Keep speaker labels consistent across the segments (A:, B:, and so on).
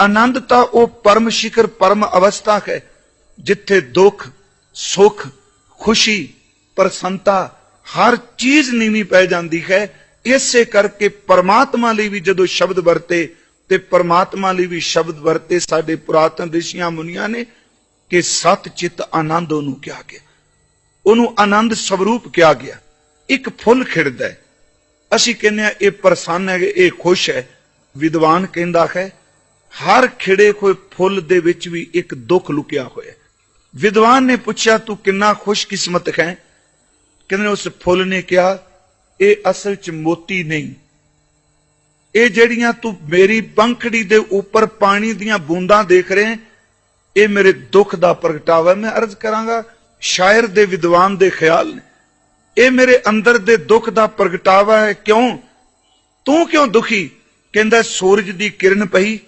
A: ਆਨੰਦ ਤਾਂ ਉਹ ਪਰਮ ਸ਼ਿਖਰ, ਪਰਮ ਅਵਸਥਾ ਹੈ, ਜਿੱਥੇ ਦੁੱਖ, ਸੁੱਖ, ਖੁਸ਼ੀ ਪ੍ਰਸੰਨਤਾ ਹਰ ਚੀਜ਼ ਨੀਵੀਂ ਪੈ ਜਾਂਦੀ ਹੈ। ਇਸੇ ਕਰਕੇ ਪਰਮਾਤਮਾ ਲਈ ਵੀ ਜਦੋਂ ਸ਼ਬਦ ਵਰਤੇ ਤੇ ਪਰਮਾਤਮਾ ਲਈ ਵੀ ਸ਼ਬਦ ਵਰਤੇ, ਸਾਡੇ ਪੁਰਾਤਨ ਰਿਸ਼ੀਆਂ ਮੁਨੀਆਂ ਨੇ ਕਿ ਸਤ ਚਿਤ ਆਨੰਦ ਉਹਨੂੰ ਕਿਹਾ ਗਿਆ। ਉਹਨੂੰ ਆਨੰਦ ਸਵਰੂਪ ਕਿਹਾ ਗਿਆ। ਇੱਕ ਫੁੱਲ ਖਿੜਦਾ ਹੈ। ਅਸੀਂ ਕਹਿੰਦੇ ਆ ਇਹ ਪ੍ਰਸੰਨ ਹੈ, ਇਹ ਖੁਸ਼ ਹੈ। ਵਿਦਵਾਨ ਕਹਿੰਦਾ ਹੈ ਹਰ ਖਿੜੇ ਹੋਏ ਫੁੱਲ ਦੇ ਵਿੱਚ ਵੀ ਇੱਕ ਦੁੱਖ ਲੁਕਿਆ ਹੋਇਆ। ਵਿਦਵਾਨ ਨੇ ਪੁੱਛਿਆ, ਤੂੰ ਕਿੰਨਾ ਖੁਸ਼ਕਿਸਮਤ ਹੈ? ਕਹਿੰਦੇ ਉਸ ਫੁੱਲ ਨੇ ਕਿਹਾ, ਇਹ ਅਸਲ ਚ ਮੋਤੀ ਨਹੀਂ। ਇਹ ਜਿਹੜੀਆਂ ਤੂੰ ਮੇਰੀ ਪੰਖੜੀ ਦੇ ਉੱਪਰ ਪਾਣੀ ਦੀਆਂ ਬੂੰਦਾਂ ਦੇਖ ਰਹੇ ਇਹ ਮੇਰੇ ਦੁੱਖ ਦਾ ਪ੍ਰਗਟਾਵਾ ਮੈਂ ਅਰਜ਼ ਕਰਾਂਗਾ, ਸ਼ਾਇਰ ਦੇ ਵਿਦਵਾਨ ਦੇ ਖਿਆਲ ਨੇ। ਇਹ ਮੇਰੇ ਅੰਦਰ ਦੇ ਦੁੱਖ ਦਾ ਪ੍ਰਗਟਾਵਾ ਹੈ। ਕਿਉਂ? ਤੂੰ ਕਿਉਂ ਦੁਖੀ? ਕਹਿੰਦਾ, ਸੂਰਜ ਦੀ ਕਿਰਨ ਪਈ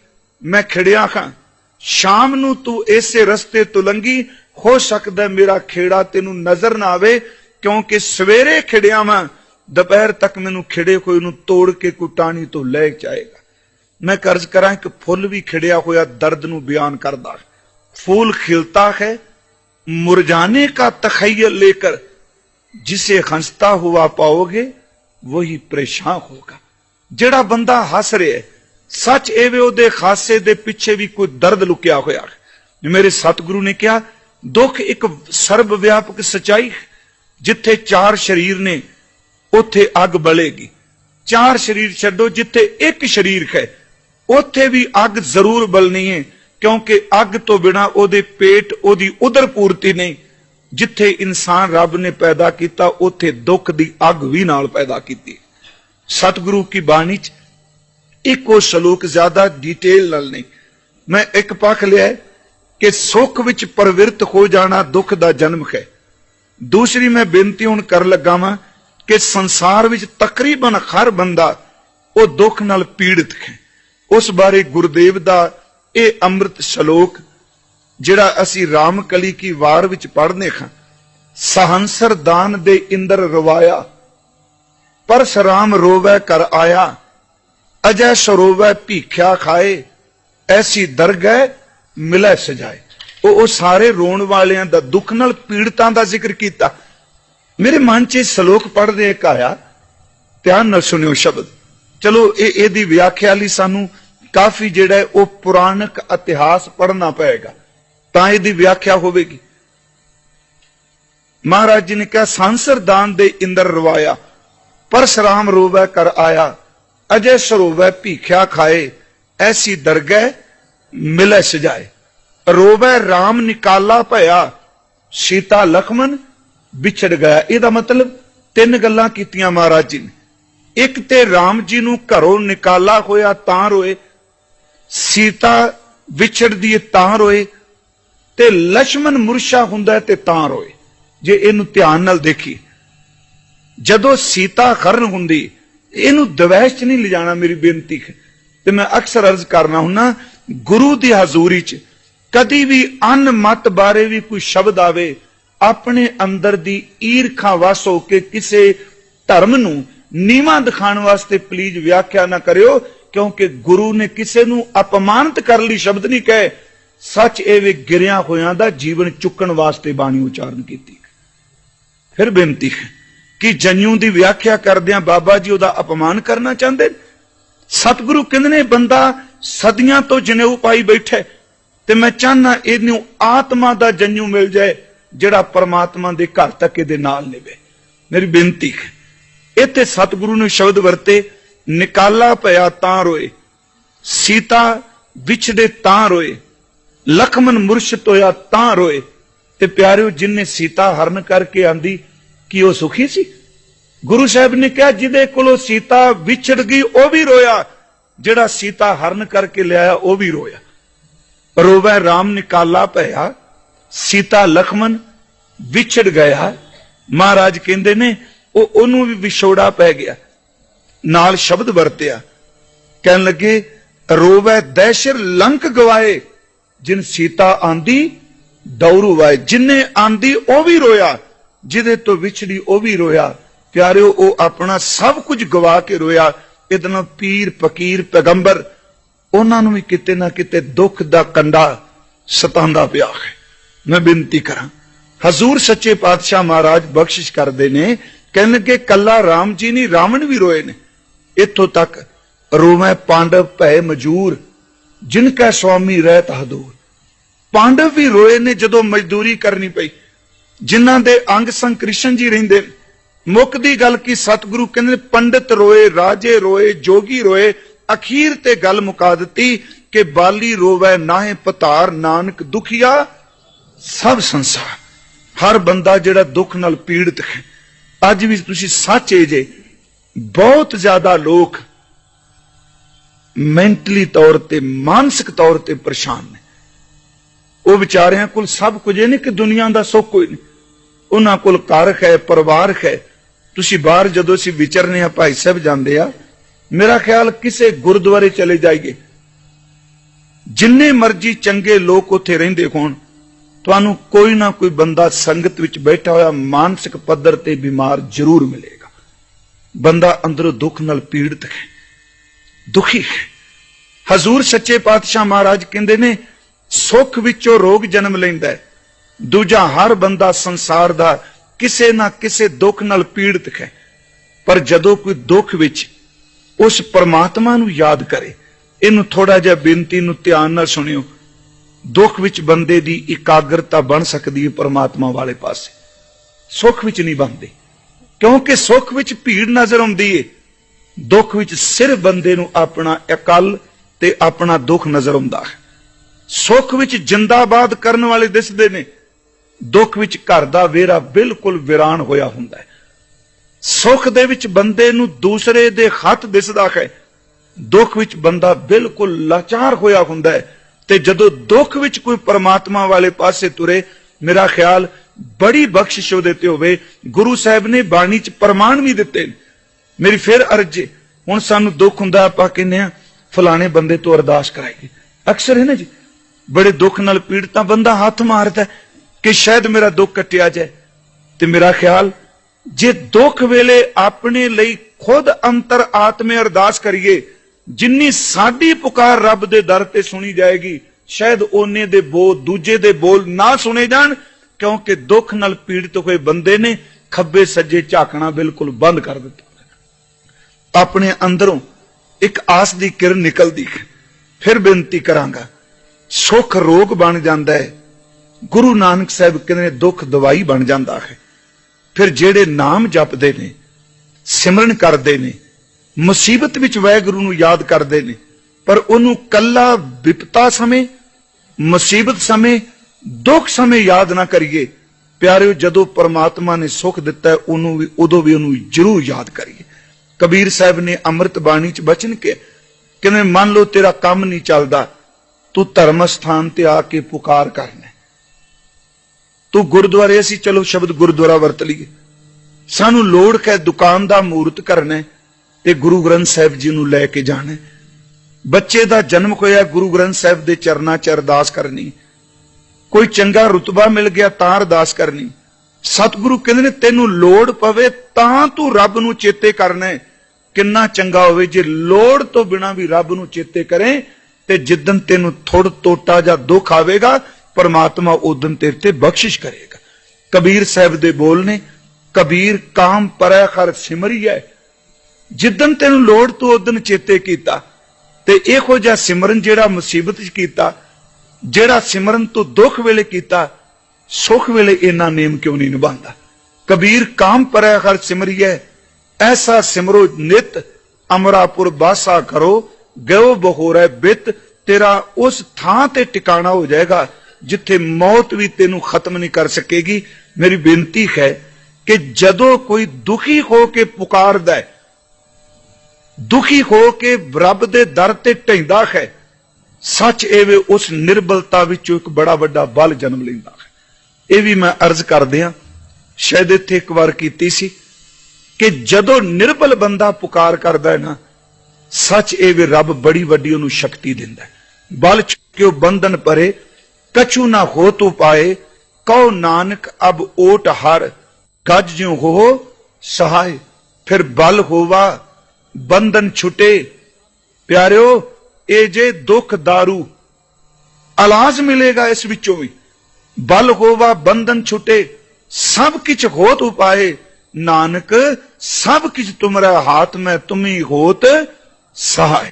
A: ਮੈਂ ਖਿੜਿਆ ਖਾਂ ਸ਼ਾਮ ਨੂੰ ਤੂੰ ਇਸੇ ਰਸਤੇ ਤੋਂ ਲੰਗੀ ਹੋ ਸਕਦਾ ਹੈ ਮੇਰਾ ਖੇੜਾ ਤੈਨੂੰ ਨਜ਼ਰ ਨਾ ਆਵੇ ਕਿਉਂਕਿ ਸਵੇਰੇ ਖਿੜਿਆ ਵਾਂ ਦੁਪਹਿਰ ਤੱਕ ਮੈਨੂੰ ਖਿੜੇ ਕੋਈ ਨੂੰ ਤੋੜ ਕੇ ਕੁਟਾਣੀ ਤੋਂ ਲੈ ਜਾਏਗਾ मैं कर्ज करा कि फुल भी खिड़िया होया दर्द नु बयान करदा है। फूल खिलता है मुरझाने का तखयल लेकर जिसे हंसता हुआ पाओगे वही परेशान होगा ਜਿਹੜਾ ਬੰਦਾ ਹੱਸ ਰਿਹਾ ਹੈ, ਸੱਚ ਇਹ ਵੇ ਉਹਦੇ ਖਾਸੇ ਦੇ ਪਿੱਛੇ ਵੀ ਕੋਈ ਦਰਦ ਲੁਕਿਆ ਹੋਇਆ ਹੈ। ਮੇਰੇ ਸਤਿਗੁਰੂ ਨੇ ਕਿਹਾ, ਦੁੱਖ ਇੱਕ ਸਰਬ ਵਿਆਪਕ ਸਚਾਈ ਜਿੱਥੇ ਚਾਰ ਸ਼ਰੀਰ ਨੇ, ਉੱਥੇ ਅੱਗ ਬਲੇਗੀ। ਚਾਰ ਸ਼ਰੀਰ ਛੱਡੋ, ਜਿੱਥੇ ਇੱਕ ਸ਼ਰੀਰ ਹੈ, ਉੱਥੇ ਵੀ ਅੱਗ ਜ਼ਰੂਰ ਬਲਣੀ ਹੈ, ਕਿਉਂਕਿ ਅੱਗ ਤੋਂ ਬਿਨਾ ਉਹਦੇ ਪੇਟ, ਉਹਦੀ ਉਦਰ ਪੂਰਤੀ ਨਹੀਂ। ਜਿੱਥੇ ਇਨਸਾਨ ਰੱਬ ਨੇ ਪੈਦਾ ਕੀਤਾ, ਉੱਥੇ ਦੁੱਖ ਦੀ ਅੱਗ ਵੀ ਨਾਲ ਪੈਦਾ ਕੀਤੀ ਸਤਿਗੁਰੂ ਕੀ ਬਾਣੀ ਚ ਇੱਕੋ ਸ਼ਲੋਕ ਜ਼ਿਆਦਾ ਡਿਟੇਲ ਨਾਲ ਨਹੀਂ। ਮੈਂ ਇੱਕ ਪੱਖ ਲਿਆ ਕਿ ਸੁੱਖ ਵਿੱਚ ਪ੍ਰਵਿਰਤ ਹੋ ਜਾਣਾ ਦੁੱਖ ਦਾ ਜਨਮ ਹੈ। ਦੂਸਰੀ ਮੈਂ ਬੇਨਤੀ ਹੁਣ ਕਰ ਲੱਗਾ ਵਾਂ ਕਿ ਸੰਸਾਰ ਵਿੱਚ ਤਕਰੀਬਨ ਹਰ ਬੰਦਾ ਉਹ ਦੁੱਖ ਨਾਲ ਪੀੜਿਤ ਹੈ। ਉਸ ਬਾਰੇ ਗੁਰਦੇਵ ਦਾ ਇਹ ਅੰਮ੍ਰਿਤ ਸ਼ਲੋਕ ਜਿਹੜਾ ਅਸੀਂ ਰਾਮਕਲੀ ਕੀ ਵਾਰ ਵਿੱਚ ਪੜ੍ਹਨੇ ਹਾਂ, ਸਹੰਸਰ ਦਾਨ ਦੇ ਇੰਦਰ ਰਵਾਇਆ ਪਰਸ਼ਰਾਮ ਰੋਵੈ ਕਰ ਆਇਆ ਅਜੈ ਸਰੋਵੈ ਭੀਖਿਆ ਖਾਏ, ਐਸੀ ਦਰਗਹਿ ਮਿਲੈ ਸਜਾਏ। ਉਹ ਉਹ ਸਾਰੇ ਰੋਣ ਵਾਲਿਆਂ ਦਾ ਦੁੱਖ ਨਾਲ ਪੀੜਤਾਂ ਦਾ ਜ਼ਿਕਰ ਕੀਤਾ। ਮੇਰੇ ਮਨ 'ਚ ਇਹ ਸ਼ਲੋਕ ਪੜ੍ਹਦੇ ਇੱਕ ਆਇਆ, ਧਿਆਨ ਨਾਲ ਸੁਣਿਓ ਸ਼ਬਦ। ਚਲੋ, ਇਹ ਇਹਦੀ ਵਿਆਖਿਆ ਲਈ ਸਾਨੂੰ ਕਾਫੀ ਜਿਹੜਾ ਉਹ ਪੁਰਾਣਕ ਇਤਿਹਾਸ ਪੜ੍ਹਨਾ ਪਏਗਾ। ਤਾਂ ਇਹਦੀ ਵਿਆਖਿਆ ਹੋਵੇਗੀ। ਮਹਾਰਾਜ ਜੀ ਨੇ ਕਿਹਾ, ਸੰਸਰ ਦੇ ਇੰਦਰ ਰਵਾਇਆ, ਪਰਸ਼ਰਾਮ ਰੋਵੈ ਕਰ ਆਇਆ ਅਜੇ ਸਰੋਵੈ ਭੀਖਿਆ ਖਾਏ, ਐਸੀ ਦਰਗਹਿ ਮਿਲੈ ਸਜਾਏ। ਰੋਵੈ ਰਾਮ ਨਿਕਾਲਾ ਭਇਆ, ਸੀਤਾ ਲਖਮਨ ਵਿਛੜ ਗਿਆ। ਇਹਦਾ ਮਤਲਬ ਤਿੰਨ ਗੱਲਾਂ ਕੀਤੀਆਂ ਮਹਾਰਾਜ ਜੀ ਨੇ। ਇੱਕ ਤੇ ਰਾਮ ਜੀ ਨੂੰ ਘਰੋਂ ਨਿਕਾਲਾ ਹੋਇਆ ਤਾਂ ਰੋਏ, ਸੀਤਾ ਵਿਛੜਦੀ ਤਾਂ ਰੋਏ, ਤੇ ਲక్ష్మణ ਮੁਰਸ਼ਾ ਹੁੰਦਾ ਤੇ ਤਾਂ ਰੋਏ। ਜੇ ਇਹਨੂੰ ਧਿਆਨ ਨਾਲ ਦੇਖੀ ਜਦੋਂ ਸੀਤਾ ਖਰਨ ਹੁੰਦੀ ਇਹਨੂੰ ਦਵੈਸ਼ ਚ ਨਹੀਂ ਲਿਜਾਣਾ ਮੇਰੀ ਬੇਨਤੀ ਹੈ। ਤੇ ਮੈਂ ਅਕਸਰ ਅਰਜ਼ ਕਰਨਾ ਹੁੰਨਾ, ਗੁਰੂ ਦੀ ਹਜ਼ੂਰੀ ਚ ਕਦੀ ਵੀ ਅਨ ਮਤ ਬਾਰੇ ਵੀ ਕੋਈ ਸ਼ਬਦ ਆਵੇ, ਆਪਣੇ ਅੰਦਰ ਦੀ ਈਰਖਾ ਵਸ ਹੋ ਕੇ ਕਿਸੇ ਧਰਮ ਨੂੰ ਨੀਵਾਂ ਦਿਖਾਉਣ ਵਾਸਤੇ ਪਲੀਜ਼ ਵਿਆਖਿਆ ਨਾ ਕਰਿਓ, ਕਿਉਂਕਿ ਗੁਰੂ ਨੇ ਕਿਸੇ ਨੂੰ ਅਪਮਾਨਿਤ ਕਰਨ ਲਈ ਸ਼ਬਦ ਨਹੀਂ ਕਹੇ। ਸੱਚ ਇਹ ਵੀ ਗਿਰਿਆ ਹੋਇਆਂ ਦਾ ਜੀਵਨ ਚੁੱਕਣ ਵਾਸਤੇ ਬਾਣੀ ਉਚਾਰਨ ਕੀਤੀ। ਫਿਰ ਬੇਨਤੀ ਹੈ ਕਿ ਜਨਿਊ ਦੀ ਵਿਆਖਿਆ ਕਰਦਿਆਂ ਬਾਬਾ ਜੀ ਉਹਦਾ ਅਪਮਾਨ ਕਰਨਾ ਚਾਹੁੰਦੇ ਸਤਿਗੁਰੂ ਕਹਿੰਦੇ ਨੇ, ਬੰਦਾ ਸਦੀਆਂ ਤੋਂ ਜਨੇਊ ਪਾਈ ਬੈਠਾ ਤੇ ਮੈਂ ਚਾਹਨਾ ਇਹਨੂੰ ਆਤਮਾ ਦਾ ਜਨਿਊ ਮਿਲ ਜਾਏ, ਜਿਹੜਾ ਪਰਮਾਤਮਾ ਦੇ ਘਰ ਤੱਕ ਇਹਦੇ ਨਾਲ ਨਿਵੇ। ਮੇਰੀ ਬੇਨਤੀ ਇੱਥੇ ਸਤਿਗੁਰੂ ਨੇ ਸ਼ਬਦ ਵਰਤੇ, ਨਿਕਾਲਾ ਪਿਆ ਤਾਂ ਰੋਏ, ਸੀਤਾ ਵਿਛੜੇ ਤਾਂ ਰੋਏ ਲਖਮਨ ਮੁਰਸ਼ਿਦ ਹੋਇਆ ਤਾਂ ਰੋਏ। ਤੇ ਪਿਆਰਿਓ ਜਿਨਨੇ ਸੀਤਾ ਹਰਨ ਕਰਕੇ ਆਂਦੀ ਕਿ ਉਹ ਸੁਖੀ ਸੀ? ਗੁਰੂ ਸਾਹਿਬ ਨੇ ਕਿਹਾ, ਜਿਹਦੇ ਕੋਲੋਂ ਸੀਤਾ ਵਿਛੜ ਗਈ, ਉਹ ਵੀ ਰੋਇਆ। ਜਿਹੜਾ ਸੀਤਾ ਹਰਨ ਕਰਕੇ ਲਿਆਇਆ, ਉਹ ਵੀ ਰੋਇਆ। ਰੋਵੈ RAM ਨਿਕਾਲਾ ਭਇਆ ਸੀਤਾ ਲਖਮਨ ਵਿਛੜ ਗਿਆ। ਮਹਾਰਾਜ ਕਹਿੰਦੇ ਨੇ, ਉਹ ਉਹਨੂੰ ਵੀ ਵਿਛੋੜਾ ਪੈ ਗਿਆ। ਨਾਲ ਸ਼ਬਦ ਵਰਤਿਆ। ਕਹਿਣ ਲੱਗੇ, ਰੋਵੈ ਦਹਿਸ਼ਰ ਲੰਕ ਗਵਾਏ। ਜਿਨ ਸੀਤਾ ਆਂਦੀ, ਦੌਰੂ ਵਾਏ। ਜਿਨੇ ਆਂਦੀ, ਉਹ ਵੀ ਰੋਇਆ। ਜਿਹਦੇ ਤੋਂ ਵਿਛੜੀ ਉਹ ਵੀ ਰੋਇਆ। ਪਿਆਰਿਓ, ਉਹ ਆਪਣਾ ਸਭ ਕੁਝ ਗਵਾ ਕੇ ਰੋਇਆ। ਇਤਨਾ ਪੀਰ, ਫਕੀਰ, ਪੈਗੰਬਰ, ਉਹਨਾਂ ਨੂੰ ਵੀ ਕਿਤੇ ਨਾ ਕਿਤੇ ਦੁੱਖ ਦਾ ਕੰਡਾ ਸਤਾਉਂਦਾ ਪਿਆ ਹੈ। ਮੈਂ ਬੇਨਤੀ ਕਰਾਂ, ਹਜ਼ੂਰ ਸੱਚੇ ਪਾਤਸ਼ਾਹ ਮਹਾਰਾਜ ਬਖਸ਼ਿਸ਼ ਕਰਦੇ ਨੇ, ਕਹਿਣ ਕਹਿਣਗੇ ਕੱਲਾ ਰਾਮ ਜੀ ਨਹੀਂ, ਰਾਵਣ ਵੀ ਰੋਏ ਨੇ। ਇੱਥੋਂ ਤੱਕ ਰੋਵੇਂ ਪਾਂਡਵ ਭੈ ਮਜੂਰ ਜਿਨ ਕਾ ਸੁਆਮੀ ਰਹਿਤ ਹਦੂਰ। ਪਾਂਡਵ ਵੀ ਰੋਏ ਨੇ ਜਦੋਂ ਮਜ਼ਦੂਰੀ ਕਰਨੀ ਪਈ। ਜਿਨ੍ਹਾਂ ਦੇ ਅੰਗ ਸੰਗ ਕ੍ਰਿਸ਼ਨ ਜੀ ਰਹਿੰਦੇ ਮੁੱਖ ਦੀ ਗੱਲ ਕੀ ਸਤਿਗੁਰੂ ਕਹਿੰਦੇ ਨੇ, ਪੰਡਿਤ ਰੋਏ ਰਾਜੇ ਰੋਏ ਜੋਗੀ ਰੋਏ ਅਖੀਰ ਤੇ ਗੱਲ ਮੁਕਾ ਦਿੱਤੀ ਕਿ ਬਾਲੀ ਰੋਵੇ ਨਾਹੇ ਪਤਾਰ ਨਾਨਕ ਦੁਖੀਆ ਸਭ ਸੰਸਾਰ। ਹਰ ਬੰਦਾ ਜਿਹੜਾ ਦੁੱਖ ਨਾਲ ਪੀੜਤ ਹੈ। ਅੱਜ ਵੀ ਤੁਸੀਂ ਸੱਚੇ ਜੇ ਬਹੁਤ ਜ਼ਿਆਦਾ ਲੋਕ ਮੈਂਟਲੀ ਤੌਰ ਤੇ ਮਾਨਸਿਕ ਤੌਰ ਤੇ ਪਰੇਸ਼ਾਨ ਨੇ। ਉਹ ਵਿਚਾਰਿਆਂ ਕੋਲ ਸਭ ਕੁਝ ਹੈ ਨਹੀਂ ਕਿ ਦੁਨੀਆ ਦਾ ਸੁੱਖ ਕੋਈ ਨਹੀਂ। ਉਹਨਾਂ ਕੋਲ ਘਰ ਹੈ, ਪਰਿਵਾਰ ਹੈ। ਤੁਸੀਂ ਬਾਹਰ ਜਦੋਂ ਅਸੀਂ ਵਿਚਰਨੇ ਆ, ਭਾਈ ਸਾਹਿਬ ਜਾਂਦੇ ਆ, ਮੇਰਾ ਖਿਆਲ ਕਿਸੇ ਗੁਰਦੁਆਰੇ ਚਲੇ ਜਾਈਏ। ਜਿੰਨੇ ਮਰਜ਼ੀ ਚੰਗੇ ਲੋਕ ਉੱਥੇ ਰਹਿੰਦੇ ਹੋਣ, ਤੁਹਾਨੂੰ ਕੋਈ ਨਾ ਕੋਈ ਬੰਦਾ ਸੰਗਤ ਵਿੱਚ ਬੈਠਾ ਹੋਇਆ, ਮਾਨਸਿਕ ਪੱਧਰ ਤੇ ਬਿਮਾਰ ਜ਼ਰੂਰ ਮਿਲੇਗਾ। ਬੰਦਾ ਅੰਦਰੋਂ ਦੁੱਖ ਨਾਲ ਪੀੜਤ ਹੈ, ਦੁਖੀ ਹੈ। ਹਜ਼ੂਰ ਸੱਚੇ ਪਾਤਸ਼ਾਹ ਮਹਾਰਾਜ ਕਹਿੰਦੇ ਨੇ, ਸੁੱਖ ਵਿੱਚੋਂ ਰੋਗ ਜਨਮ ਲੈਂਦਾ ਹੈ। ਦੂਜਾ ਹਰ ਬੰਦਾ ਸੰਸਾਰ ਦਾ ਕਿਸੇ ਨਾ ਕਿਸੇ ਦੁੱਖ ਨਾਲ ਪੀੜਤ ਹੈ। ਪਰ ਜਦੋਂ ਕੋਈ ਦੁੱਖ ਵਿੱਚ ਉਸ ਪਰਮਾਤਮਾ ਨੂੰ ਯਾਦ ਕਰੇ, ਇਹਨੂੰ ਥੋੜਾ ਜਿਹਾ ਬੇਨਤੀ ਨੂੰ ਧਿਆਨ ਨਾਲ ਸੁਣਿਓ, ਦੁੱਖ ਵਿੱਚ ਬੰਦੇ ਦੀ ਇਕਾਗਰਤਾ ਬਣ ਸਕਦੀ ਹੈ ਪਰਮਾਤਮਾ ਵਾਲੇ ਪਾਸੇ। ਸੁੱਖ ਵਿੱਚ ਨਹੀਂ ਬਣਦੀ ਕਿਉਂਕਿ ਸੁੱਖ ਵਿੱਚ ਭੀੜ ਨਜ਼ਰ ਆਉਂਦੀ ਏ। ਦੁੱਖ ਵਿੱਚ ਸਿਰ ਬੰਦੇ ਨੂੰ ਆਪਣਾ ਇਕੱਲ ਤੇ ਆਪਣਾ ਦੁੱਖ ਨਜ਼ਰ ਆਉਂਦਾ ਹੈ। ਸੁੱਖ ਵਿੱਚ ਜਿੰਦਾਬਾਦ ਕਰਨ ਵਾਲੇ ਦਿਸਦੇ ਨੇ। ਦੁੱਖ ਵਿੱਚ ਘਰ ਦਾ ਵੇਰਾ ਬਿਲਕੁਲ ਵਿਰਾਨ ਹੋਇਆ ਹੁੰਦਾ ਹੈ। ਸੁੱਖ ਦੇ ਵਿੱਚ ਬੰਦੇ ਨੂੰ ਦੂਸਰੇ ਦੇ ਹੱਥ ਦਿਸਦਾ ਹੈ। ਦੁੱਖ ਵਿੱਚ ਬੰਦਾ ਬਿਲਕੁਲ ਲਾਚਾਰ ਹੋਇਆ ਹੁੰਦਾ ਹੈ ਤੇ ਜਦੋਂ ਦੁੱਖ ਵਿੱਚ ਕੋਈ ਪਰਮਾਤਮਾ ਵਾਲੇ ਪਾਸੇ ਤੁਰੇ, ਮੇਰਾ ਖਿਆਲ ਬੜੀ ਬਖਸ਼ਿਸ਼ ਉਹਦੇ ਤੇ ਹੋਵੇ। ਗੁਰੂ ਸਾਹਿਬ ਨੇ ਬਾਣੀ ਚ ਪ੍ਰਮਾਣ ਵੀ ਦਿੱਤੇ। ਨੇ ਮੇਰੀ ਫਿਰ ਅਰਜ਼ ਹੁਣ ਸਾਨੂੰ ਦੁੱਖ ਹੁੰਦਾ ਆਪਾਂ ਕਹਿੰਦੇ ਆ ਫਲਾਣੇ ਬੰਦੇ ਤੋਂ ਅਰਦਾਸ ਕਰਾਈਏ। ਅਕਸਰ ਹੈ ਨਾ ਜੀ, ਬੜੇ ਦੁੱਖ ਨਾਲ ਪੀੜਤਾ ਬੰਦਾ ਹੱਥ ਮਾਰਦਾ ਕਿ ਸ਼ਾਇਦ ਮੇਰਾ ਦੁੱਖ ਕੱਟਿਆ ਜਾਏ। ਤੇ ਮੇਰਾ ਖਿਆਲ, ਜੇ ਦੁੱਖ ਵੇਲੇ ਆਪਣੇ ਲਈ ਖੁਦ ਅੰਤਰ ਆਤਮੇ ਅਰਦਾਸ ਕਰੀਏ, ਜਿੰਨੀ ਸਾਡੀ ਪੁਕਾਰ ਰੱਬ ਦੇ ਦਰ ਤੇ ਸੁਣੀ ਜਾਏਗੀ, ਸ਼ਾਇਦ ਉਹਨੇ ਦੇ ਬੋਲ ਦੂਜੇ ਦੇ ਬੋਲ ਨਾ ਸੁਣੇ ਜਾਣ, ਕਿਉਂਕਿ ਦੁੱਖ ਨਾਲ ਪੀੜਤ ਹੋਏ ਬੰਦੇ ਨੇ ਖੱਬੇ ਸੱਜੇ ਝਾਕਣਾ ਬਿਲਕੁਲ ਬੰਦ ਕਰ ਦਿੱਤਾ। ਆਪਣੇ ਅੰਦਰੋਂ ਇੱਕ ਆਸ ਦੀ ਕਿਰਨ ਨਿਕਲਦੀ ਫਿਰ ਬੇਨਤੀ ਕਰਾਂਗਾ, ਸੁੱਖ ਰੋਗ ਬਣ ਜਾਂਦਾ ਹੈ। ਗੁਰੂ ਨਾਨਕ ਸਾਹਿਬ ਕਹਿੰਦੇ ਨੇ, ਦੁੱਖ ਦਵਾਈ ਬਣ ਜਾਂਦਾ ਹੈ। ਫਿਰ ਜਿਹੜੇ ਨਾਮ ਜਪਦੇ ਨੇ, ਸਿਮਰਨ ਕਰਦੇ ਨੇ, ਮੁਸੀਬਤ ਵਿੱਚ ਵਾਹਿਗੁਰੂ ਨੂੰ ਯਾਦ ਕਰਦੇ ਨੇ, ਪਰ ਉਹਨੂੰ ਕੱਲਾ ਵਿਪਤਾ ਸਮੇਂ, ਮੁਸੀਬਤ ਸਮੇਂ, ਦੁੱਖ ਸਮੇਂ ਯਾਦ ਨਾ ਕਰੀਏ। ਪਿਆਰਿਓ, ਜਦੋਂ ਪਰਮਾਤਮਾ ਨੇ ਸੁੱਖ ਦਿੱਤਾ ਉਹਨੂੰ ਵੀ, ਉਦੋਂ ਵੀ ਉਹਨੂੰ ਜ਼ਰੂਰ ਯਾਦ ਕਰੀਏ। ਕਬੀਰ ਸਾਹਿਬ ਨੇ ਅੰਮ੍ਰਿਤ ਬਾਣੀ ਚ ਬਚਨ ਕੇ ਕਹਿੰਦੇ ਮੰਨ ਲਓ ਤੇਰਾ ਕੰਮ ਨਹੀਂ ਚੱਲਦਾ, ਤੂੰ ਧਰਮ ਸਥਾਨ ਤੇ ਆ ਕੇ ਪੁਕਾਰ ਕਰਨਾ ਤੂੰ ਗੁਰਦੁਆਰੇ ਅਸੀਂ ਚਲੋ ਸ਼ਬਦ ਗੁਰਦੁਆਰਾ ਵਰਤ ਲਈਏ। ਸਾਨੂੰ ਲੋੜ ਹੈ ਦੁਕਾਨ ਦਾ ਮੂਰਤ ਕਰਨਾ ਤੇ ਗੁਰੂ ਗ੍ਰੰਥ ਸਾਹਿਬ ਜੀ ਨੂੰ ਲੈ ਕੇ ਜਾਣਾ ਬੱਚੇ ਦਾ ਜਨਮ ਹੋਇਆ, ਗੁਰੂ ਗ੍ਰੰਥ ਸਾਹਿਬ ਦੇ ਚਰਨਾਂ 'ਚ ਅਰਦਾਸ ਕਰਨੀ ਕੋਈ ਚੰਗਾ ਰੁਤਬਾ ਮਿਲ ਗਿਆ, ਤਾਂ ਅਰਦਾਸ ਕਰਨੀ ਸਤਿਗੁਰੂ ਕਹਿੰਦੇ ਨੇ, ਤੈਨੂੰ ਲੋੜ ਪਵੇ ਤਾਂ ਤੂੰ ਰੱਬ ਨੂੰ ਚੇਤੇ ਕਰਨਾ ਕਿੰਨਾ ਚੰਗਾ ਹੋਵੇ ਜੇ ਲੋੜ ਤੋਂ ਬਿਨਾ ਵੀ ਰੱਬ ਨੂੰ ਚੇਤੇ ਕਰੇ ਤੇ ਜਿੱਦਨ ਤੈਨੂੰ ਥੋੜ ਟੋਟਾ ਜਾਂ ਦੁੱਖ ਆਵੇਗਾ ਪਰਮਾਤਮਾ ਉਦਨ ਤੇਰੇ ਤੇ ਬਖਸ਼ਿਸ਼ ਕਰੇਗਾ। ਕਬੀਰ ਸਾਹਿਬ ਦੇ ਬੋਲ ਨੇ, ਕਬੀਰ ਕਾਮ ਪਰੈ ਖਰ ਸਿਮਰੀਐ। ਜਿੱਦਨ ਤੈਨੂੰ ਲੋੜ, ਤੂੰ ਉਦਨ ਚੇਤੇ ਕੀਤਾ। ਤੇ ਇਹੋ ਜਿਹਾ ਸਿਮਰਨ ਜਿਹੜਾ ਮੁਸੀਬਤ 'ਚ ਕੀਤਾ, ਜਿਹੜਾ ਸਿਮਰਨ ਤੂੰ ਦੁੱਖ ਵੇਲੇ ਕੀਤਾ, ਸੁਖ ਵੇਲੇ ਇੰਨਾ ਨੇਮ ਕਿਉਂ ਨਹੀਂ ਨਿਭਾਉਂਦਾ? ਕਬੀਰ ਕਾਮ ਪਰੈ ਹਰ ਸਿਮਰੀਐ। ਐਸਾ ਸਿਮਰੋ ਨਿਤ, ਅਮਰਾਪੁਰ ਬਾਸਾ ਕਰੋ ਗਇਓ ਬਹੋਰੈ ਬਿਤ, ਤੇਰਾ ਉਸ ਥਾਂ ਤੇ ਟਿਕਾਣਾ ਹੋ ਜਾਏਗਾ। ਜਿੱਥੇ ਮੌਤ ਵੀ ਤੈਨੂੰ ਖਤਮ ਨਹੀਂ ਕਰ ਸਕੇਗੀ, ਮੇਰੀ ਬੇਨਤੀ ਹੈ ਕਿ ਜਦੋਂ ਕੋਈ ਦੁਖੀ ਹੋ ਕੇ ਪੁਕਾਰਦਾ ਹੈ, ਦੁਖੀ ਹੋ ਕੇ ਰੱਬ ਦੇ ਦਰ ਤੇ ਢੈਂਦਾ ਹੈ, ਸੱਚ ਇਹ ਉਸ ਨਿਰਬਲਤਾ ਵਿੱਚੋਂ ਇੱਕ ਬੜਾ ਵੱਡਾ ਬਲ ਜਨਮ ਲੈਂਦਾ ਹੈ। ਇਹ ਵੀ ਮੈਂ ਅਰਜ਼ ਕਰਦਿਆਂ ਸ਼ਾਇਦ ਇੱਥੇ ਇੱਕ ਵਾਰ ਕੀਤੀ ਸੀ, ਕਿ ਜਦੋਂ ਨਿਰਬਲ ਬੰਦਾ ਪੁਕਾਰ ਕਰਦਾ ਹੈ ਨਾ, ਸੱਚ ਇਹ ਵੀ ਰੱਬ ਬੜੀ ਵੱਡੀ ਉਹਨੂੰ ਸ਼ਕਤੀ ਦਿੰਦਾ ਹੈ। ਬਲ ਚੁੱਕਿਓ ਬੰਧਨ ਪਰੇ ਕਛੂ ਨਾ ਹੋ ਤੂ ਪਾਏ ਕਉ ਨਾਨਕ ਅਬ ਓਟ ਹਰ ਗੱਜ ਜਿਉ ਹੋ ਸਹਾਇ ਫਿਰ ਬਲ ਹੋਵਾ ਬੰਧਨ ਛੁਟੇ ਪਿਆਰਿਓ ਇਹ ਜੇ ਦੁੱਖ दारू। ਇਲਾਜ ਮਿਲੇਗਾ ਇਸ ਵਿੱਚੋਂ ਵੀ ਬਲ ਹੋਵਾ ਬੰਧਨ ਛੁਟੇ ਸਭ ਕਿਛ ਹੋਤ ਉਪਾਏ ਨਾਨਕ ਸਭ ਕਿਛ ਤੁਮਰਾ ਹਾਥ ਮੈਂ ਤੁਮੀ ਹੋਤ ਸਹਾਇ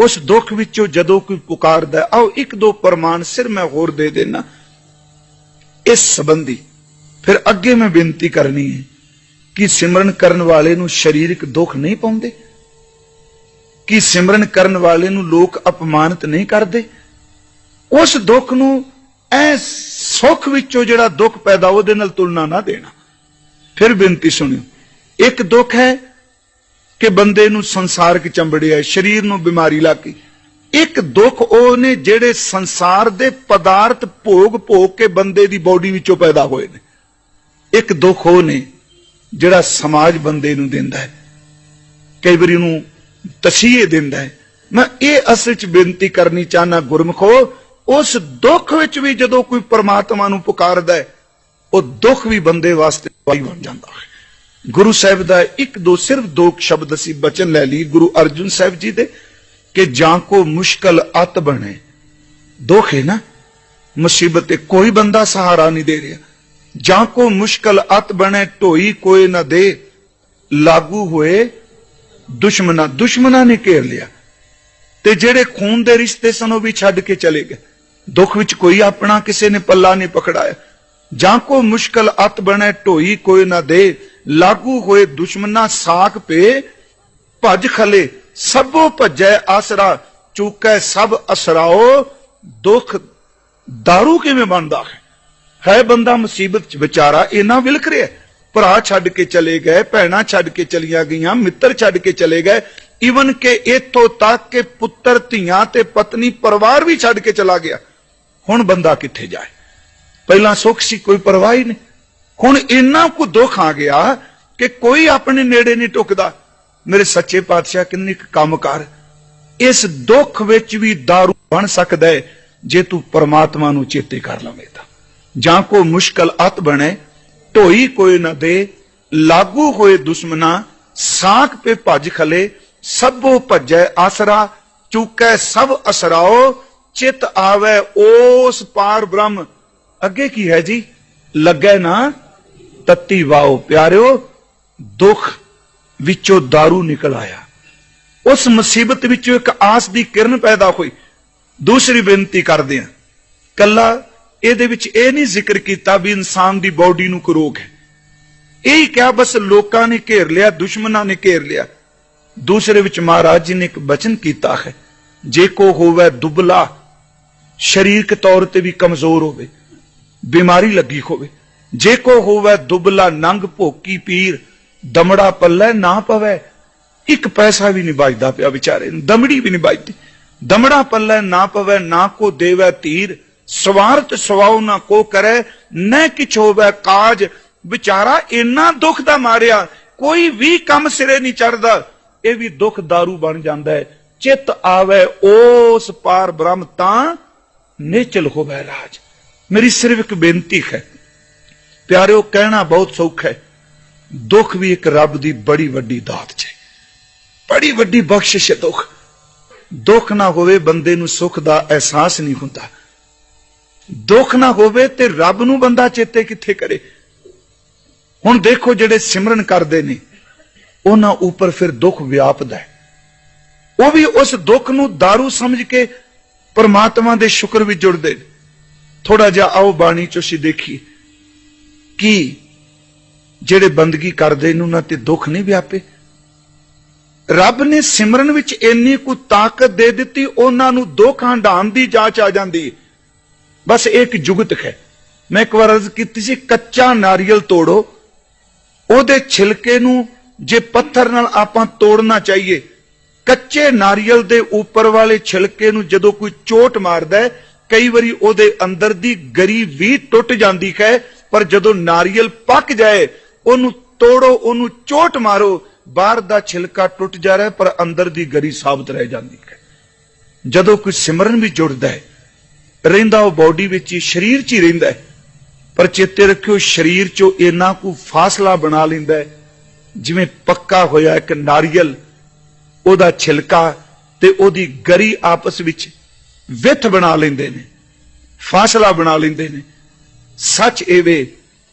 A: ਉਸ ਦੁੱਖ ਵਿੱਚੋਂ ਜਦੋਂ ਕੋਈ ਪੁਕਾਰਦਾ, ਆਓ ਇੱਕ ਦੋ ਪ੍ਰਮਾਣ ਸਿਰ ਮੈਂ ਹੋਰ ਦੇ ਦੇਣਾ ਇਸ ਸੰਬੰਧੀ ਫਿਰ ਅੱਗੇ ਮੈਂ ਬੇਨਤੀ ਕਰਨੀ ਹੈ ਕਿ ਸਿਮਰਨ ਕਰਨ ਵਾਲੇ ਨੂੰ ਸਰੀਰਕ ਦੁੱਖ ਨਹੀਂ ਪਾਉਂਦੇ, ਕਿ ਸਿਮਰਨ ਕਰਨ ਵਾਲੇ ਨੂੰ ਲੋਕ ਅਪਮਾਨਿਤ ਨਹੀਂ ਕਰਦੇ। ਉਸ ਦੁੱਖ ਨੂੰ ਐ ਸੁੱਖ ਵਿੱਚੋਂ ਜਿਹੜਾ ਦੁੱਖ ਪੈਦਾ ਉਹਦੇ ਨਾਲ ਤੁਲਨਾ ਨਾ ਦੇਣਾ। ਫਿਰ ਬੇਨਤੀ ਸੁਣਿਓ, ਇੱਕ ਦੁੱਖ ਹੈ ਕਿ ਬੰਦੇ ਨੂੰ ਸੰਸਾਰਕ ਚੰਬੜਿਆ, ਸਰੀਰ ਨੂੰ ਬਿਮਾਰੀ ਲੱਗ। ਗਈ ਇੱਕ ਦੁੱਖ ਉਹ ਨੇ ਜਿਹੜੇ ਸੰਸਾਰ ਦੇ ਪਦਾਰਥ ਭੋਗ ਭੋਗ ਕੇ ਬੰਦੇ ਦੀ ਬਾਡੀ ਵਿੱਚੋਂ ਪੈਦਾ ਹੋਏ ਨੇ। ਇੱਕ ਦੁੱਖ ਉਹ ਨੇ ਜਿਹੜਾ ਸਮਾਜ ਬੰਦੇ ਨੂੰ ਦਿੰਦਾ ਹੈ। ਕਈ ਵਾਰੀ ਉਹਨੂੰ ਤਸੀਹੇ ਦਿੰਦਾ ਹੈ। ਮੈਂ ਇਹ ਅਸਲ ਚ ਬੇਨਤੀ ਕਰਨੀ ਚਾਹਨਾ ਗੁਰਮਖੋ, ਉਸ ਦੁੱਖ ਵਿੱਚ ਵੀ ਜਦੋਂ ਕੋਈ ਪਰਮਾਤਮਾ ਨੂੰ ਪੁਕਾਰਦਾ ਹੈ, ਉਹ ਦੁੱਖ ਵੀ ਬੰਦੇ ਵਾਸਤੇ ਦਵਾਈ ਬਣ ਜਾਂਦਾ ਹੈ। ਗੁਰੂ ਸਾਹਿਬ ਦਾ ਇੱਕ ਦੋ ਸਿਰਫ ਦੋ ਸ਼ਬਦ ਅਸੀਂ ਬਚਨ ਲੈ ਲਈ ਗੁਰੂ ਅਰਜਨ ਸਾਹਿਬ ਜੀ ਦੇ, ਕਿ ਜਾਂ ਕੋ ਮੁਸ਼ਕਲ ਅਤ ਬਣੇ। ਦੁੱਖ ਹੈ ਨਾ? ਮੁਸੀਬਤ ਤੇ ਕੋਈ ਬੰਦਾ ਸਹਾਰਾ ਨਹੀਂ ਦੇ ਰਿਹਾ। ਜਾਂ ਕੋ ਮੁਸ਼ਕਲ ਅਤ ਬਣੇ, ਢੋਈ ਕੋਈ ਨਾ ਦੇ। ਲਾਗੂ ਹੋਏ ਦੁਸ਼ਮਣਾ ਦੁਸ਼ਮਣਾ ਨੇ ਘੇਰ ਲਿਆ। ਤੇ ਜਿਹੜੇ ਖੂਨ ਦੇ ਰਿਸ਼ਤੇ ਸਨ, ਉਹ ਵੀ ਛੱਡ ਕੇ ਚਲੇ ਗਏ। ਦੁੱਖ ਵਿੱਚ ਕੋਈ ਆਪਣਾ ਕਿਸੇ ਨੇ ਪੱਲਾ ਨਹੀਂ ਪਕੜਾਇਆ। ਜਾਂ ਕੋ ਮੁਸ਼ਕਲ ਅਤ ਬਣੇ, ਢੋਈ ਕੋਈ ਨਾ ਦੇ। ਲਾਗੂ ਹੋਏ ਦੁਸ਼ਮਨਾ ਸਾਖ ਪੇ ਭਜ ਖਲੇ, ਸਭੋ ਭਜੈ ਆਸਰਾ, ਚੂਕੈ ਸਭ ਅਸਰਾਓ, ਦੁੱਖ दारू ਕਿਵੇਂ ਬਣਦਾ ਹੈ? ਹੈ ਬੰਦਾ ਮੁਸੀਬਤ ਚ ਵਿਚਾਰਾ, ਇੰਨਾ ਵਿਲਖ ਰਿਹਾ ਭਰਾ ਛੱਡ ਕੇ ਚਲੇ ਗਏ, ਭੈਣਾਂ ਛੱਡ ਕੇ ਚਲੀਆਂ ਗਈਆਂ, ਮਿੱਤਰ ਛੱਡ ਕੇ ਚਲੇ ਗਏ ਈਵਨ ਕਿ ਇਥੋਂ ਤੱਕ ਕਿ ਪੁੱਤਰ, ਧੀਆਂ ਤੇ ਪਤਨੀ, ਪਰਿਵਾਰ ਵੀ ਛੱਡ ਕੇ ਚਲਾ ਗਿਆ। ਹੁਣ ਬੰਦਾ ਕਿੱਥੇ ਜਾਏ? ਪਹਿਲਾਂ ਸੁੱਖ ਸੀ, ਕੋਈ ਪਰਵਾਹ ਹੀ ਨਹੀਂ। ਹੁਣ ਇੰਨਾ ਕੁ ਦੁੱਖ ਆ ਗਿਆ ਕਿ ਕੋਈ ਆਪਣੇ ਨੇੜੇ ਨਹੀਂ ਟੁਕਦਾ। ਮੇਰੇ ਸੱਚੇ ਪਾਤਸ਼ਾਹ, ਕਿੰਨੇ ਕੰਮ ਕਰ। ਇਸ ਦੁੱਖ ਵਿੱਚ ਵੀ दारू ਬਣ ਸਕਦਾ ਹੈ, ਜੇ ਤੂੰ ਪਰਮਾਤਮਾ ਨੂੰ ਚੇਤੇ ਕਰ ਲਵੇਂ ਤਾਂ। ਜਾਂ ਕੋ ਮੁਸ਼ਕਲ ਅਤ ਬਣੇ, ਢੋਈ ਕੋਈ ਨਾ ਦੇ, ਲਾਗੂ ਹੋਏ ਦੁਸ਼ਮਨਾ ਸਾਖ ਪੇ ਭਜ ਖਲੇ, ਸਭੋ ਭੱਜੈ ਆਸਰਾ, ਚੁਕੈ ਸਭ ਅਸਰਾਓ, ਚਿਤ ਆਵੇ ਉਸ ਪਾਰ ਬ੍ਰਹਮ। ਅੱਗੇ ਕੀ ਹੈ ਜੀ? ਲੱਗੈ ਨਾ ਤੱਤੀ ਵਾਓ ਪਿਆਰਿਓ, ਦੁੱਖ ਵਿੱਚੋਂ दारू ਨਿਕਲ ਆਇਆ। ਉਸ ਮੁਸੀਬਤ ਵਿੱਚੋਂ ਇੱਕ ਆਸ ਦੀ ਕਿਰਨ ਪੈਦਾ ਹੋਈ। ਦੂਸਰੀ ਬੇਨਤੀ ਕਰਦੇ ਹਾਂ। ਕੱਲਾ ਇਹਦੇ ਵਿੱਚ ਇਹ ਨਹੀਂ ਜ਼ਿਕਰ ਕੀਤਾ ਵੀ ਇਨਸਾਨ ਦੀ ਬਾਡੀ ਨੂੰ ਕੋਈ ਰੋਗ ਹੈ। ਇਹ ਹੀ ਕਿਹਾ ਬਸ ਲੋਕਾਂ ਨੇ ਘੇਰ ਲਿਆ, ਦੁਸ਼ਮਣਾਂ ਨੇ ਘੇਰ ਲਿਆ। ਦੂਸਰੇ ਵਿੱਚ ਮਹਾਰਾਜ ਜੀ ਨੇ ਇੱਕ ਬਚਨ ਕੀਤਾ ਹੈ, ਜੇ ਕੋ ਹੋਵੇ ਦੁਬਲਾ, ਸਰੀਰਕ ਤੌਰ ਤੇ ਵੀ ਕਮਜ਼ੋਰ ਹੋਵੇ, ਬਿਮਾਰੀ ਲੱਗੀ ਹੋਵੇ ਜੇ ਕੋ ਹੋਵੇ ਦੁਬਲਾ ਨੰਗ ਭੋਕੀ ਪੀਰ, ਦਮੜਾ ਪੱਲੇ ਨਾ ਪਵੇ, ਇੱਕ ਪੈਸਾ ਵੀ ਨਹੀਂ ਬਚਦਾ ਪਿਆ ਵਿਚਾਰੇ ਨੂੰ, ਦਮੜੀ ਵੀ ਨਹੀਂ ਬਚਦੀ। ਦਮੜਾ ਪੱਲੇ ਨਾ ਪਵੇ, ਨਾ ਕੋ ਦੇਵੇ ਤੀਰ ਸਵਾਰਥ ਸਵਾਉ ਨਾ ਕੋ ਕਰੇ, ਨਾ ਕਿਛ ਹੋਵੇ ਕਾਜ। ਵਿਚਾਰਾ ਇੰਨਾ ਦੁੱਖ ਦਾ ਮਾਰਿਆ, ਕੋਈ ਵੀ ਕੰਮ ਸਿਰੇ ਨਹੀਂ ਚੜਦਾ, ਇਹ ਵੀ ਦੁੱਖ दारू ਬਣ ਜਾਂਦਾ ਹੈ। ਚਿੱਤ ਆਵੇ ਉਸ ਪਾਰ ਬ੍ਰਹਮ ਤਾਂ ਨਿਚਲ ਹੋਵੇ ਰਾਜ। ਮੇਰੀ ਸਿਰਫ ਇੱਕ ਬੇਨਤੀ ਹੈ ਪਿਆਰਿਓ, ਕਹਿਣਾ ਬਹੁਤ ਸੌਖਾ ਹੈ। ਦੁੱਖ ਵੀ ਇੱਕ ਰੱਬ ਦੀ ਬੜੀ ਵੱਡੀ ਦਾਤ ਹੈ। ਬੜੀ ਵੱਡੀ ਬਖਸ਼ਿਸ਼ ਹੈ ਦੁੱਖ। ਦੁੱਖ ਨਾ ਹੋਵੇ ਬੰਦੇ ਨੂੰ ਸੁੱਖ ਦਾ ਅਹਿਸਾਸ ਨਹੀਂ ਹੁੰਦਾ। ਦੁੱਖ ਨਾ ਹੋਵੇ ਤੇ ਰੱਬ ਨੂੰ ਬੰਦਾ ਚੇਤੇ ਕਿੱਥੇ ਕਰੇ। ਹੁਣ ਦੇਖੋ ਜਿਹੜੇ ਸਿਮਰਨ ਕਰਦੇ ਨੇ, ਉਹਨਾਂ ਉੱਪਰ ਫਿਰ ਦੁੱਖ ਵਿਆਪਦਾ ਹੈ। ਉਹ ਵੀ ਉਸ ਦੁੱਖ ਨੂੰ दारू ਸਮਝ ਕੇ ਪਰਮਾਤਮਾ ਦੇ ਸ਼ੁਕਰ ਵਿੱਚ ਜੁੜਦੇ ਨੇ। ਥੋੜਾ ਜਿਹਾ ਆਓ ਬਾਣੀ ਚ ਅਸੀਂ ਦੇਖੀਏ। ਕਿ ਜਿਹੜੇ ਬੰਦਗੀ ਕਰਦੇ ਨੇ ਉਹਨਾਂ ਤੇ ਦੁੱਖ ਨਹੀਂ ਵਿਆਪੇ? ਰੱਬ ਨੇ ਸਿਮਰਨ ਵਿੱਚ ਇੰਨੀ ਕੁ ਤਾਕਤ ਦੇ ਦਿੱਤੀ, ਉਹਨਾਂ ਨੂੰ ਦੁੱਖ ਹੰਡਾਉਣ ਦੀ ਜਾਂਚ ਆ ਜਾਂਦੀ ਬਸ ਇਹ ਇੱਕ ਜੁਗਤ ਹੈ। ਮੈਂ ਇੱਕ ਵਾਰ ਅਰਜ਼ ਕੀਤੀ ਸੀ, ਕੱਚਾ ਨਾਰੀਅਲ ਤੋੜੋ। ਉਹਦੇ ਛਿਲਕੇ ਨੂੰ ਜੇ ਪੱਥਰ ਨਾਲ ਆਪਾਂ ਤੋੜਨਾ ਚਾਹੀਏ, ਕੱਚੇ ਨਾਰੀਅਲ ਦੇ ਉੱਪਰ ਵਾਲੇ ਛਿਲਕੇ ਨੂੰ ਜਦੋਂ ਕੋਈ ਚੋਟ ਮਾਰਦਾ ਹੈ, ਕਈ ਵਾਰੀ ਉਹਦੇ ਅੰਦਰ ਦੀ ਗਰੀ ਵੀ ਟੁੱਟ ਜਾਂਦੀ ਹੈ। ਪਰ ਜਦੋਂ ਨਾਰੀਅਲ ਪੱਕ ਜਾਏ, ਉਹਨੂੰ ਤੋੜੋ, ਉਹਨੂੰ ਚੋਟ ਮਾਰੋ, ਬਾਹਰ ਦਾ ਛਿਲਕਾ ਟੁੱਟ ਜਾ ਰਿਹਾ, ਪਰ ਅੰਦਰ ਦੀ ਗਰੀ ਸਾਬਤ ਰਹਿ ਜਾਂਦੀ ਹੈ। ਜਦੋਂ ਕੋਈ ਸਿਮਰਨ ਵੀ ਜੁੜਦਾ ਹੈ, ਰਹਿੰਦਾ ਉਹ ਬਾਡੀ ਵਿੱਚ ਹੀ, ਸਰੀਰ 'ਚ ਹੀ ਰਹਿੰਦਾ ਹੈ, ਪਰ ਚੇਤੇ ਰੱਖਿਓ ਸਰੀਰ 'ਚੋਂ ਇੰਨਾ ਕੁ ਫਾਸਲਾ ਬਣਾ ਲੈਂਦਾ ਹੈ, ਜਿਵੇਂ ਪੱਕਾ ਹੋਇਆ ਇੱਕ ਨਾਰੀਅਲ, ਉਹਦਾ ਛਿਲਕਾ ਤੇ ਉਹਦੀ ਗਰੀ ਆਪਸ ਵਿੱਚ ਵਿਥ ਬਣਾ ਲੈਂਦੇ ਨੇ, ਫਾਸਲਾ ਬਣਾ ਲੈਂਦੇ ਨੇ। ਸੱਚ ਇਹ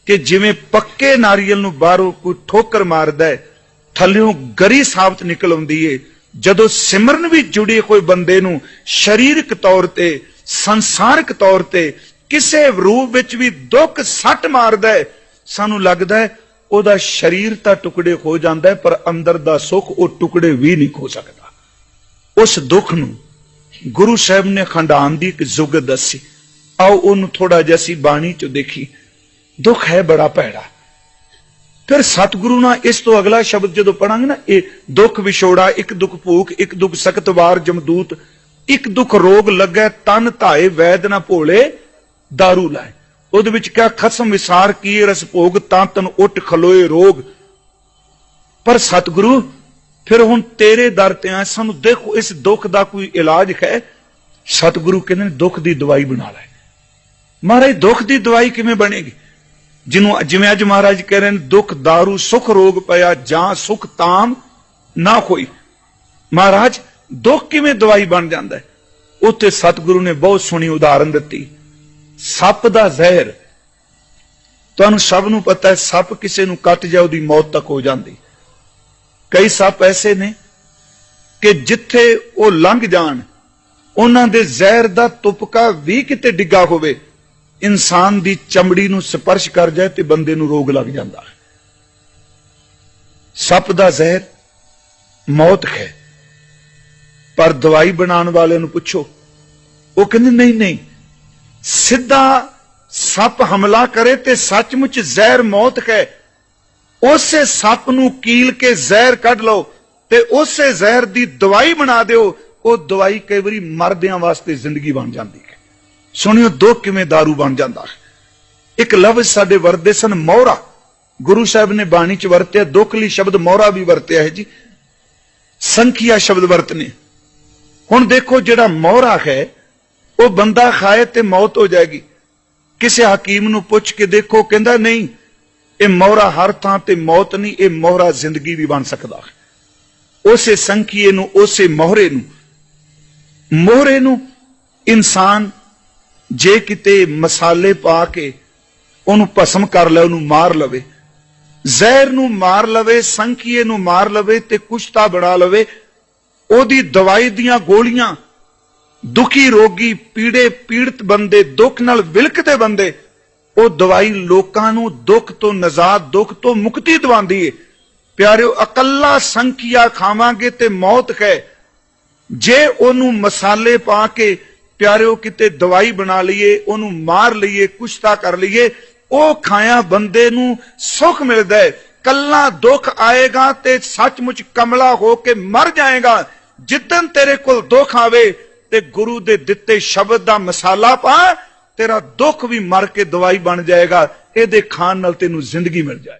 A: ਕਿ ਜਿਵੇਂ ਪੱਕੇ ਨਾਰੀਅਲ ਨੂੰ ਬਾਹਰੋਂ ਕੋਈ ਠੋਕਰ ਮਾਰਦਾ ਹੈ, ਥੱਲਿਓਂ ਗਰੀ ਸਾਬਤ ਨਿਕਲ ਆਉਂਦੀ ਏ। ਜਦੋਂ ਸਿਮਰਨ ਵੀ ਜੁੜੇ ਕੋਈ ਬੰਦੇ ਨੂੰ ਸਰੀਰਕ ਤੌਰ ਤੇ, ਸੰਸਾਰਿਕ ਤੌਰ ਤੇ ਕਿਸੇ ਰੂਪ ਵਿੱਚ ਵੀ ਦੁੱਖ ਸੱਟ ਮਾਰਦਾ ਹੈ, ਸਾਨੂੰ ਲੱਗਦਾ ਹੈ ਉਹਦਾ ਸਰੀਰ ਤਾਂ ਟੁਕੜੇ ਹੋ ਜਾਂਦਾ ਹੈ, ਪਰ ਅੰਦਰ ਦਾ ਸੁੱਖ ਉਹ ਟੁਕੜੇ ਵੀ ਨਹੀਂ ਖੋ ਸਕਦਾ। ਉਸ ਦੁੱਖ ਨੂੰ ਗੁਰੂ ਸਾਹਿਬ ਨੇ ਖੰਡਾਨ ਦੀ ਇੱਕ ਜ਼ੁਗਤ ਦੱਸੀ। ਆਓ ਉਹਨੂੰ ਥੋੜਾ ਜਿਹਾ ਸੀ ਬਾਣੀ ਚੋਂ ਦੇਖੀ ਦੁੱਖ ਹੈ ਬੜਾ ਭੈੜਾ। ਫਿਰ ਸਤਿਗੁਰੂ ਨਾਲ ਇਸ ਤੋਂ ਅਗਲਾ ਸ਼ਬਦ ਜਦੋਂ ਪੜਾਂਗੇ ਨਾ, ਇਹ ਦੁੱਖ ਵਿਛੋੜਾ, ਇੱਕ ਦੁੱਖ ਭੂਖ, ਇੱਕ ਦੁੱਖ ਸਖਤ ਵਾਰ ਜਮਦੂਤ, ਇੱਕ ਦੁੱਖ ਰੋਗ ਲੱਗੈ, ਤਨ ਧਾਏ, ਵੈਦ ਨਾ ਭੋਲੇ, दारू ਲਾਏ। ਉਹਦੇ ਵਿੱਚ ਕਿਹਾ ਖਸਮ ਵਿਸਾਰ ਕੀ ਰਸ ਭੋਗ, ਤਾਂ ਤਨ ਉੱਟ ਖਲੋਏ ਰੋਗ। ਪਰ ਸਤਿਗੁਰੂ, ਫਿਰ ਹੁਣ ਤੇਰੇ ਦਰ ਤੇ ਆ ਸਾਨੂੰ ਦੇਖੋ ਇਸ ਦੁੱਖ ਦਾ ਕੋਈ ਇਲਾਜ ਹੈ। ਸਤਿਗੁਰੂ ਕਹਿੰਦੇ ਨੇ ਦੁੱਖ ਦੀ ਦਵਾਈ ਬਣਾ ਲੈ। ਮਹਾਰਾਜ, ਦੁੱਖ ਦੀ ਦਵਾਈ ਕਿਵੇਂ ਬਣੇਗੀ? ਜਿਹਨੂੰ ਜਿਵੇਂ ਅੱਜ ਮਹਾਰਾਜ ਕਹਿ ਰਹੇ ਨੇ, ਦੁੱਖ दारू ਸੁਖ ਰੋਗ ਪਿਆ, ਜਾਂ ਸੁਖ ਤਾਮ ਨਾ ਕੋਈ। ਮਹਾਰਾਜ, ਦੁੱਖ ਕਿਵੇਂ ਦਵਾਈ ਬਣ ਜਾਂਦਾ ਹੈ? ਉੱਥੇ ਸਤਿਗੁਰੂ ਨੇ ਬਹੁਤ ਸੋਹਣੀ ਉਦਾਹਰਨ ਦਿੱਤੀ। ਸੱਪ ਦਾ ਜ਼ਹਿਰ। ਤੁਹਾਨੂੰ ਸਭ ਨੂੰ ਪਤਾ ਹੈ, ਸੱਪ ਕਿਸੇ ਨੂੰ ਕੱਟ ਜਾ ਉਹਦੀ ਮੌਤ ਤੱਕ ਹੋ ਜਾਂਦੀ। ਕਈ ਸੱਪ ਐਸੇ ਨੇ ਕਿ ਜਿੱਥੇ ਉਹ ਲੰਘ ਜਾਣ, ਉਹਨਾਂ ਦੇ ਜ਼ਹਿਰ ਦਾ ਤੁਪਕਾ ਵੀ ਕਿਤੇ ਡਿੱਗਾ ਹੋਵੇ ਇਨਸਾਨ ਦੀ ਚਮੜੀ ਨੂੰ ਸਪਰਸ਼ ਕਰ ਜਾਏ ਤੇ ਬੰਦੇ ਨੂੰ ਰੋਗ ਲੱਗ ਜਾਂਦਾ ਹੈ। ਸੱਪ ਦਾ ਜ਼ਹਿਰ, ਮੌਤ ਹੈ। ਪਰ ਦਵਾਈ ਬਣਾਉਣ ਵਾਲਿਆਂ ਨੂੰ ਪੁੱਛੋ, ਉਹ ਕਹਿੰਦੇ, ਨਹੀਂ ਨਹੀਂ, ਸਿੱਧਾ ਸੱਪ ਹਮਲਾ ਕਰੇ ਤੇ ਸੱਚਮੁੱਚ ਜ਼ਹਿਰ, ਮੌਤ ਹੈ। ਉਸੇ ਸੱਪ ਨੂੰ ਕੀਲ ਕੇ ਜ਼ਹਿਰ ਕੱਢ ਲਓ ਤੇ ਉਸੇ ਜ਼ਹਿਰ ਦੀ ਦਵਾਈ ਬਣਾ ਦਿਓ, ਉਹ ਦਵਾਈ ਕਈ ਵਾਰੀ ਮਰਦਿਆਂ ਵਾਸਤੇ ਜ਼ਿੰਦਗੀ ਬਣ ਜਾਂਦੀ ਹੈ। ਸੁਣਿਓ ਦੁੱਖ ਕਿਵੇਂ दारू ਬਣ ਜਾਂਦਾ ਹੈ। ਇੱਕ ਲਫ਼ਜ਼ ਸਾਡੇ ਵਰਦੇ ਸਨ, ਮੋਹਰਾ। ਗੁਰੂ ਸਾਹਿਬ ਨੇ ਬਾਣੀ ਚ ਵਰਤਿਆ ਦੁੱਖ ਲਈ ਸ਼ਬਦ ਮੋਹਰਾ ਵੀ ਵਰਤਿਆ ਹੈ ਜੀ। ਸੰਖਿਆ ਸ਼ਬਦ ਵਰਤਨੇ। ਹੁਣ ਦੇਖੋ ਜਿਹੜਾ ਮੋਹਰਾ ਹੈ, ਉਹ ਬੰਦਾ ਖਾਏ ਤੇ ਮੌਤ ਹੋ ਜਾਏਗੀ। ਕਿਸੇ ਹਕੀਮ ਨੂੰ ਪੁੱਛ ਕੇ ਦੇਖੋ, ਕਹਿੰਦਾ ਨਹੀਂ, ਇਹ ਮੋਹਰਾ ਹਰ ਥਾਂ ਤੇ ਮੌਤ ਨਹੀਂ, ਇਹ ਮੋਹਰਾ ਜ਼ਿੰਦਗੀ ਵੀ ਬਣ ਸਕਦਾ ਉਸੇ ਸੰਖੀਏ ਨੂੰ, ਉਸੇ ਮੋਹਰੇ ਨੂੰ। ਮੋਹਰੇ ਨੂੰ ਇਨਸਾਨ ਜੇ ਕਿਤੇ ਮਸਾਲੇ ਪਾ ਕੇ ਉਹਨੂੰ ਭਸਮ ਕਰ ਲੈ ਉਹਨੂੰ ਮਾਰ ਲਵੇ, ਜ਼ਹਿਰ ਨੂੰ ਮਾਰ ਲਵੇ, ਸੰਖੀਏ ਨੂੰ ਮਾਰ ਲਵੇ ਤੇ ਕੁਸ਼ਤਾ ਬਣਾ ਲਵੇ, ਉਹਦੀ ਦਵਾਈ ਦੀਆਂ ਗੋਲੀਆਂ, ਦੁਖੀ ਰੋਗੀ, ਪੀੜੇ, ਪੀੜਤ ਬੰਦੇ, ਦੁੱਖ ਨਾਲ ਵਿਲਕਦੇ ਬੰਦੇ, ਉਹ ਦਵਾਈ ਲੋਕਾਂ ਨੂੰ ਦੁੱਖ ਤੋਂ ਨਜ਼ਾਤ, ਦੁੱਖ ਤੋਂ ਮੁਕਤੀ ਦਿਵਾਉਂਦੀ ਏ। ਪਿਆਰਿਓ, ਇਕੱਲਾ ਸੰਕੀਆ ਖਾਵਾਂਗੇ ਤੇ ਮੌਤ ਹੈ। ਜੇ ਉਹਨੂੰ ਮਸਾਲੇ ਪਾ ਕੇ ਪਿਆਰਿਓ, ਕਿਤੇ ਦਵਾਈ ਬਣਾ ਲਈਏ, ਉਹਨੂੰ ਮਾਰ ਲਈਏ, ਕੁਸ਼ਤਾ ਕਰ ਲਈਏ, ਉਹ ਖਾਇਆ ਬੰਦੇ ਨੂੰ ਸੁੱਖ ਮਿਲਦਾ ਹੈ। ਕੱਲਾ ਦੁੱਖ ਆਏਗਾ ਤੇ ਸੱਚਮੁੱਚ ਕਮਲਾ ਹੋ ਕੇ ਮਰ ਜਾਏਗਾ। ਜਿੱਦਨ ਤੇਰੇ ਕੋਲ ਦੁੱਖ ਆਵੇ ਤੇ ਗੁਰੂ ਦੇ ਦਿੱਤੇ ਸ਼ਬਦ ਦਾ ਮਸਾਲਾ ਪਾ, ਤੇਰਾ ਦੁੱਖ ਵੀ ਮਰ ਕੇ ਦਵਾਈ ਬਣ ਜਾਏਗਾ। ਇਹਦੇ ਖਾਣ ਨਾਲ ਤੈਨੂੰ ਜ਼ਿੰਦਗੀ ਮਿਲ ਜਾਏ।